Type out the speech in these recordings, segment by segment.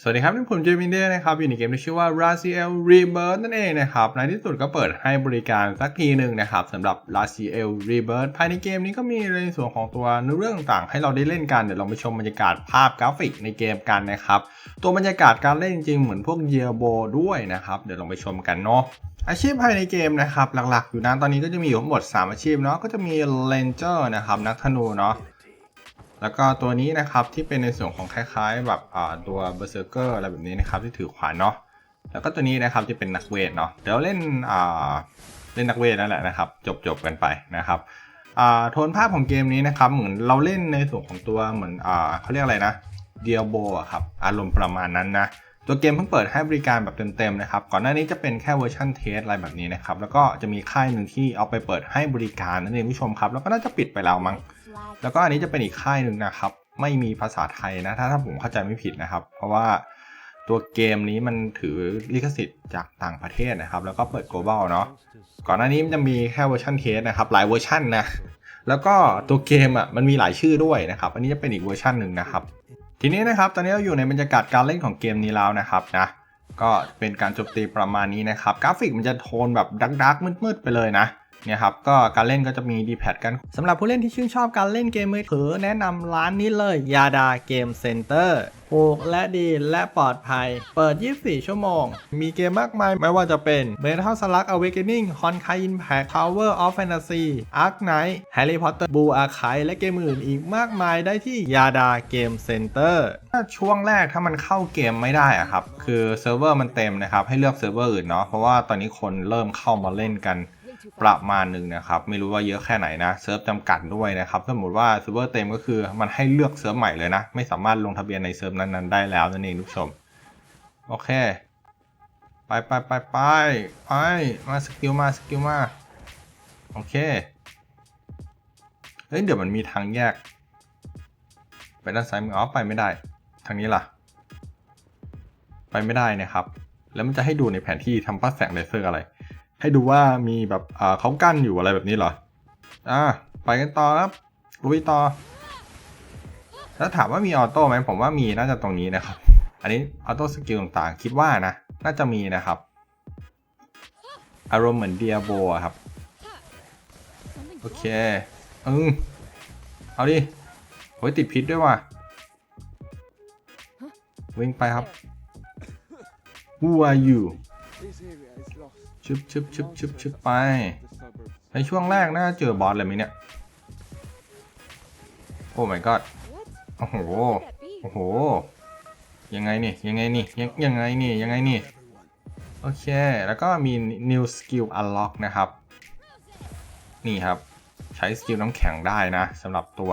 สวัสดีครับ นี่ผมเจมินเดนะครับ อยู่ในเกมที่ชื่อว่า Raziel Rebirth นั่นเองนะครับ ในที่สุดก็เปิดให้บริการสักทีหนึ่งนะครับสำหรับ Raziel Rebirth ภายในเกมนี้ก็มีในส่วนของตัวเนื้อเรื่องต่างๆให้เราได้เล่นกัน เดี๋ยวเราไปชมบรรยากาศภาพกราฟิกในเกมกันนะครับ ตัวบรรยากาศการเล่นจริงๆเหมือนพวก Diablo ด้วยนะครับ เดี๋ยวลองไปชมกันเนาะอาชีพภายในเกมนะครับหลักๆ อยู่นะตอนนี้ก็จะมีอยู่ทั้งหมด 3 อาชีพเนาะก็จะมี Ranger นะครับนักธนูเนาะ แล้วก็ตัวนี้นะครับที่เป็นในส่วนของคล้ายๆ แบบตัวเบอร์เซอร์เกอร์อะไรแบบนี้นะครับที่ถือขวานเนาะแล้วก็ตัวนี้นะครับที่เป็นนักเวทเนาะเดี๋ยวเล่นเล่นนักเวทนั่นแหละนะครับ จบจบกันไปนะครับโทนภาพของเกมนี้นะครับเหมือนเราเล่นในส่วนของตัวเหมือนอเขาเรียกอะไรนะเดียโบอะครับอารมณ์ประมาณนั้นนะ ตัวเกมเพิ่งเปิดให้บริการแบบเต็มๆนะครับ ก่อนหน้านี้จะเป็นแค่เวอร์ชันเทสอะไรแบบนี้นะครับ แล้วก็จะมีค่ายหนึ่งที่เอาไปเปิดให้บริการนั่นเองผู้ชมครับ แล้วก็น่าจะปิดไปแล้วมั้ง แล้วก็อันนี้จะเป็นอีกค่ายหนึ่งนะครับ ไม่มีภาษาไทยนะ ถ้าถ้าผมเข้าใจไม่ผิดนะครับ เพราะว่าตัวเกมนี้มันถือลิขสิทธิ์จากต่างประเทศนะครับ แล้วก็เปิด global เนาะ ก่อนหน้านี้มันจะมีแค่เวอร์ชันเทสนะครับ หลายเวอร์ชันนะ แล้วก็ตัวเกมอะมันมีหลายชื่อด้วยนะครับ อันนี้จะเป็นอีกเวอร์ชันหนึ่งนะครับ ทีนี้นะครับตอนนี้เราอยู่ในบรรยากาศการเล่นของเกมนี้แล้วนะครับนะก็เป็นการโจมตีประมาณนี้นะครับ กราฟิกมันจะโทนแบบดักๆมืดๆไปเลยนะ เนี่ยครับก็การเล่นก็จะมีดีแพดกันสำหรับผู้เล่นที่ชื่นชอบการเล่นเกมมือถือแนะนำร้านนี้เลยยาดาเกมเซ็นเตอร์ถูกและดีและปลอดภัย เปิด 24 ชั่วโมง มีเกมมากมาย ไม่ว่าจะเป็น Metal Slug Awakening Honkai Impact Tower of Fantasy Ark Knight Harry Potter Blue Archive และเกมอื่นอีกมากมายได้ที่ยาดาเกมเซ็นเตอร์ถ้าช่วงแรกถ้ามันเข้าเกมไม่ได้อะครับ คือเซิร์ฟเวอร์มันเต็มนะครับ ให้เลือกเซิร์ฟเวอร์อื่นเนาะเพราะว่าตอนนี้คนเริ่มเข้ามาเล่นกัน ประมาณหนึ่งนะครับ ไม่รู้ว่าเยอะแค่ไหนนะเซิร์ฟจำกัดด้วยนะครับสมมติว่าเซิร์ฟเวอร์เต็มก็คือมันให้เลือกเซิร์ฟใหม่เลยนะ ไม่สามารถลงทะเบียนในเซิร์ฟนั้นๆได้แล้วนั่นเองทุกชม โอเค ไปไปไปไปไปมาสกิลมาสกิลมาโอเคเฮ้ยเดี๋ยวมันมีทางแยก ไปด้านซ้ายมืออ๋อไปไม่ได้ ทางนี้ล่ะ ไปไม่ได้นะครับ แล้วมันจะให้ดูในแผนที่ทำปัดแสงเลเซอร์อะไร ให้ดูว่ามีแบบอ่าเขากั้นอยู่อะไรแบบนี้เหรอ อ่า ไปกันต่อครับลุยต่อ แล้วถามว่ามีออโต้ไหมผมว่ามีน่าจะตรงนี้นะครับ อันนี้ออโต้สกิลต่างๆ คิดว่านะ น่าจะมีนะครับ อารมณ์เหมือนเดียโบครับ โอเค อืมเอาดิโอ้ยติดพิษด้วยว่ะ วิ่งไปครับ Who are you ชึบชึบชึบชึบชึบไป ในช่วงแรกน่าจะเจอบอสเลยไหมเนี่ย โอ้ my god โอ้โห โอ้โห ยังไงนี่ ยังไงนี่ ยังยังไงนี่ ยังไงนี่ โอเค แล้วก็มี new skill unlock นะครับ นี่ครับ ใช้สกิลน้ำแข็งได้นะสำหรับตัว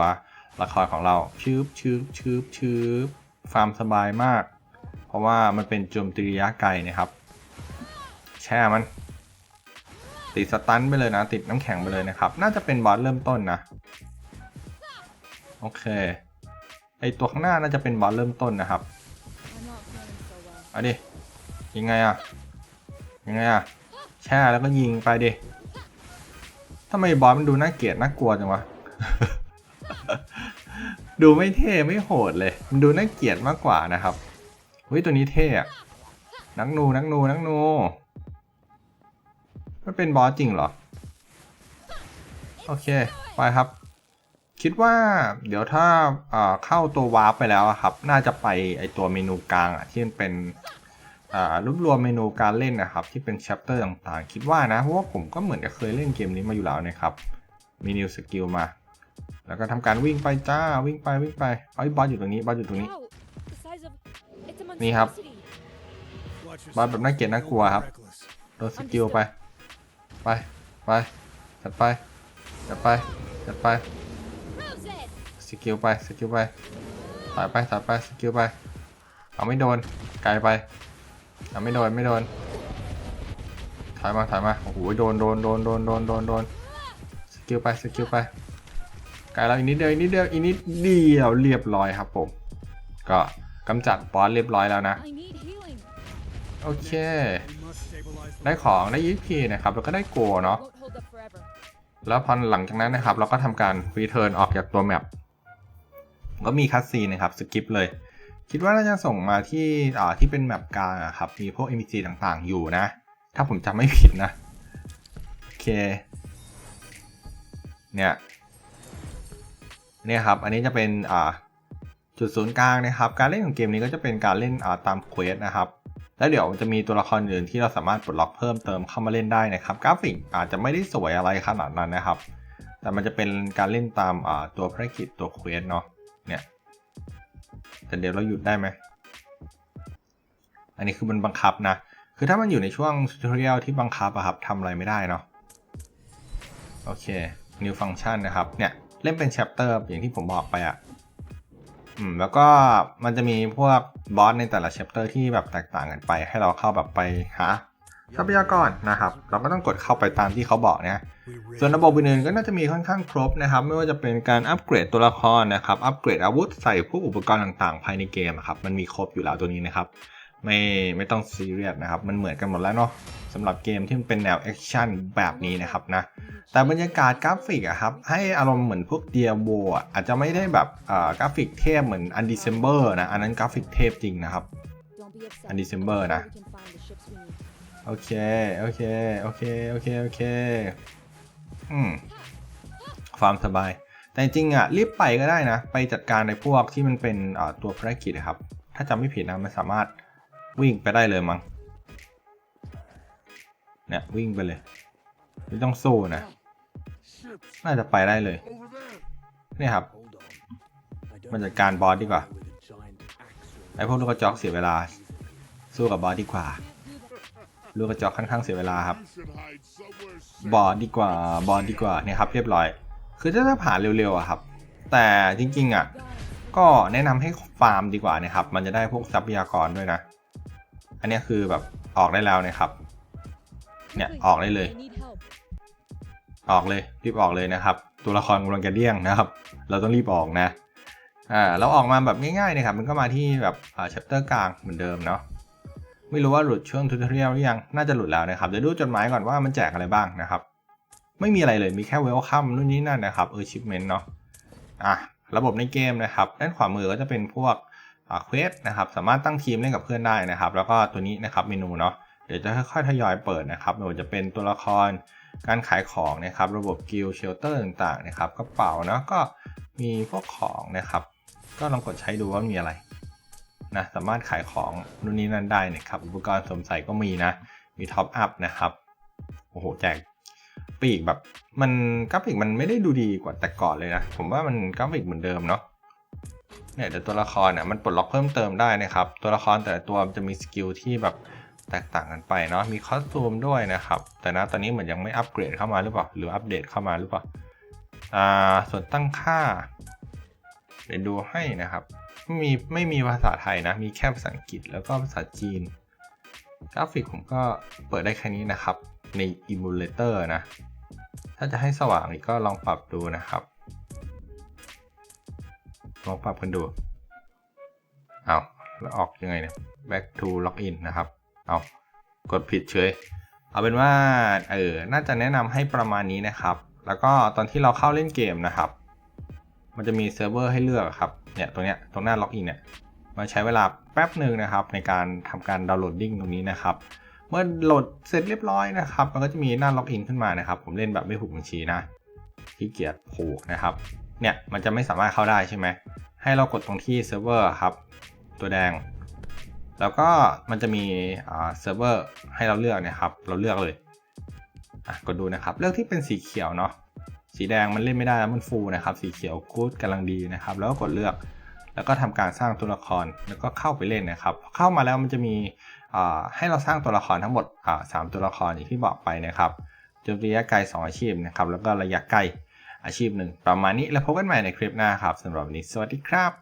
ละครของเราชืบชืบชืบชืบฟาร์มสบายมาก เพราะว่ามันเป็นโจมตีระยะไกลนะครับ แช่มัน ติดสตันไปเลยนะ ติดน้ำแข็งไปเลยนะครับ น่าจะเป็นบอสเริ่มต้นนะ โอเค ไอตัวข้างหน้าน่าจะเป็นบอสเริ่มต้นนะครับเอาดิยังไงอะยังไงอะแช่แล้วก็ยิงไปดิทำไมบอสมันดูน่าเกลียดน่ากลัวจังวะดูไม่เท่ไม่โหดเลย มันดูน่าเกลียดมากกว่านะครับเฮ้ยตัวนี้เท่อะนักนูนักนูนักนู มันเป็นบอสจริงเหรอ โอเค ไปครับ คิดว่าเดี๋ยวถ้าเข้าตัววาร์ปไปแล้วครับ น่าจะไปไอตัวเมนูกลางอะที่มันเป็นรวบรวมเมนูการเล่นนะครับ ที่เป็นแชปเตอร์ต่างๆ คิดว่านะเพราะว่าผมก็เหมือนจะเคยเล่นเกมนี้มาอยู่แล้วนะครับ มีนิวสกิลมา แล้วก็ทำการวิ่งไปจ้าวิ่งไปวิ่งไปเอ้บอสอยู่ตรงนี้บอสอยู่ตรงนี้ นี่ครับบอสแบบน่าเกลียดน่ากลัวครับโดนสกิลไป ไป ไป จัดไป จัดไป จัดไป สกิลไป สกิลไปถอยไปถอยไป สกิลไป เอาไม่โดน ไกลไป เอาไม่โดน ไม่โดนถอยมาถอยมา โอ้โห โดน โดน โดน โดน โดน โดน โดน สกิลไป สกิลไป ไกลแล้วอีกนิดเดียว อีกนิดเดียว อีกนิดเดียว เรียบร้อยครับผม ก็กำจัดบอสเรียบร้อยแล้วนะ โอเค ได้ของได้ยีพีนะครับ แล้วก็ได้โกเนาะแล้วพอหลังจากนั้นนะครับ เราก็ทำการรีเทิร์นออกจากตัวแมปก็มีคัสซีนนะครับสกิปเลย คิดว่าน่าจะส่งมาที่อ่าที่เป็นแมปกลางอะครับ มีพวก NPC ต่างๆ อยู่นะ ถ้าผมจำไม่ผิดนะ โอเค เนี่ย เนี่ยครับ อันนี้จะเป็นอ่าจุดศูนย์กลางนะครับ การเล่นของเกมนี้ก็จะเป็นการเล่นอ่าตามเควสนะครับ แล้วเดี๋ยวจะมีตัวละครอื่นที่เราสามารถปลดล็อกเพิ่มเติมเข้ามาเล่นได้นะครับ กราฟิกอาจจะไม่ได้สวยอะไรขนาดนั้นนะครับ แต่มันจะเป็นการเล่นตามตัวภารกิจตัวเควสเนาะเนี่ยแต่เดี๋ยวเราหยุดได้ไหมอันนี้คือมันบังคับนะ คือถ้ามันอยู่ในช่วง tutorial ที่บังคับอะครับทำอะไรไม่ได้เนาะโอเค new function นะครับเนี่ยเล่นเป็น chapter อย่างที่ผมบอกไปอะ อืมแล้วก็มันจะมีพวกบอสในแต่ละแชปเตอร์ที่แบบแตกต่างกันไป ให้เราเข้าแบบไปหาทรัพยากรนะครับ เราก็ต้องกดเข้าไปตามที่เขาบอกนะส่วนระบบอื่นๆก็น่าจะมีค่อนข้างครบนะครับ ไม่ว่าจะเป็นการอัปเกรดตัวละครนะครับ อัปเกรดอาวุธใส่พวกอุปกรณ์ต่างๆ ภายในเกมครับ มันมีครบอยู่แล้วตัวนี้นะครับ ไม่ไม่ต้องซีเรียสนะครับ มันเหมือนกันหมดแล้วเนาะสำหรับเกมที่มันเป็นแนวแอคชั่นแบบนี้นะครับนะ แต่บรรยากาศกราฟิกอะครับ ให้อารมณ์เหมือนพวกเดียโบอาจจะไม่ได้แบบกราฟิกเทพเหมือนอันดิเซมเบอร์นะ อันนั้นกราฟิกเทพจริงนะครับ อัน December นะ โอเค โอเค โอเค โอเค โอเค อืมความสบาย แต่จริงอะรีบไปก็ได้นะ ไปจัดการในพวกที่มันเป็นตัวภารกิจครับ ถ้าจำไม่ผิดนะมันสามารถ วิ่งไปได้เลยมั้งเนี่ยวิ่งไปเลย ไม่ต้องสู้นะ น่าจะไปได้เลย นี่ครับมันจัดการบอสดีกว่า ไอพวกลูกกระจอกเสียเวลา สู้กับบอสดีกว่า ลูกกระจอกค่อนข้างเสียเวลาครับ บอสดีกว่า บอสดีกว่า เนี่ยครับ เรียบร้อย คือถ้าจะผ่านเร็วๆอะครับ แต่จริงๆอะก็แนะนำให้ฟาร์มดีกว่านะครับ มันจะได้พวกทรัพยากรด้วยนะ อันเนี้ยคือแบบออกได้แล้วนะครับ เนี่ยออกได้เลย ออกเลยรีบออกเลยนะครับ ตัวละครกำลังจะเลี่ยงนะครับ เราต้องรีบออกนะอ่าเราออกมาแบบง่ายๆนะครับมันก็มาที่แบบอ่า chapter กลางเหมือนเดิมเนาะไม่รู้ว่าหลุดช่วง tutorial หรือยังน่าจะหลุดแล้วนะครับเดี๋ยวดูจดหมายก่อนว่ามันแจกอะไรบ้างนะครับ ไม่มีอะไรเลยมีแค่ welcome นู่นนี่นั่นนะครับ achievement เนาะอะระบบในเกมนะครับ ด้านขวามือก็จะเป็นพวก อ่า quest นะครับสามารถตั้งทีมเล่นกับเพื่อนได้นะครับ แล้วก็ตัวนี้นะครับเมนูเนาะเดี๋ยวจะค่อยๆทยอยเปิดนะครับไม่ว่าจะเป็นตัวละครการขายของนะครับ ระบบกิลเชลเตอร์ต่างๆนะครับกระเป๋าเนาะก็มีพวกของนะครับ ก็ลองกดใช้ดูว่ามีอะไรนะสามารถขายของนู่นนี่นั่นได้นะครับ อุปกรณ์สวมใส่ก็มีนะ มีท็อปอัพนะครับโอ้โหแจกปีกแบบมันกราฟิกมันไม่ได้ดูดีกว่าแต่ก่อนเลยนะ ผมว่ามันกราฟิกเหมือนเดิมเนาะ เนี่ยเดี๋ยวตัวละครเนี่ยมันปลดล็อกเพิ่มเติมได้นะครับ ตัวละครแต่ละตัวจะมีสกิลที่แบบแตกต่างกันไปเนาะมีคอสตูมด้วยนะครับ แต่นะตอนนี้เหมือนยังไม่อัปเกรดเข้ามาหรือเปล่าหรืออัปเดตเข้ามาหรือเปล่าอ่าส่วนตั้งค่า เดี๋ยวดูให้นะครับไม่มีไม่มีภาษาไทยนะ มีแค่ภาษาอังกฤษแล้วก็ภาษาจีน กราฟิกผมก็เปิดได้แค่นี้นะครับ ใน emulator นะ ถ้าจะให้สว่างอีกก็ลองปรับดูนะครับ ลองปรับกันดู เอาแล้วออกยังไงเนี่ย back to login นะครับ เอากดผิดเฉย เอาเป็นว่า เออ น่าจะแนะนำให้ประมาณนี้นะครับ แล้วก็ตอนที่เราเข้าเล่นเกมนะครับ มันจะมีเซิร์ฟเวอร์ให้เลือกครับ เนี่ย ตรงเนี้ย ตรงหน้าล็อกอินเนี่ย มันใช้เวลาแป๊บหนึ่งนะครับ ในการทำการดาวน์โหลดดิ้งตรงนี้นะครับ เมื่อโหลดเสร็จเรียบร้อยนะครับ มันก็จะมีหน้าล็อกอินขึ้นมานะครับ ผมเล่นแบบไม่ผูกบัญชีนะขี้เกียจผูกนะครับ เนี่ยมันจะไม่สามารถเข้าได้ใช่ไหมให้เรากดตรงที่เซิร์ฟเวอร์ครับ ตัวแดง แล้วก็มันจะมีเซิร์ฟเวอร์ให้เราเลือกนะครับ เราเลือกเลยอะกดดูนะครับ เลือกที่เป็นสีเขียวเนาะสีแดงมันเล่นไม่ได้แล้วมันฟูนะครับ สีเขียวกู๊ดกำลังดีนะครับ แล้วก็กดเลือก แล้วก็ทำการสร้างตัวละครแล้วก็เข้าไปเล่นนะครับ เข้ามาแล้วมันจะมีให้เราสร้างตัวละครทั้งหมดอ่าสามตัวละครอย่างที่บอกไปนะครับจมตีระยะไกล 2 อาชีพนะครับ แล้วก็ระยะไกล อาชีพหนึ่งประมาณนี้แล้วพบกันใหม่ในคลิปหน้าครับสำหรับวันนี้สวัสดีครับ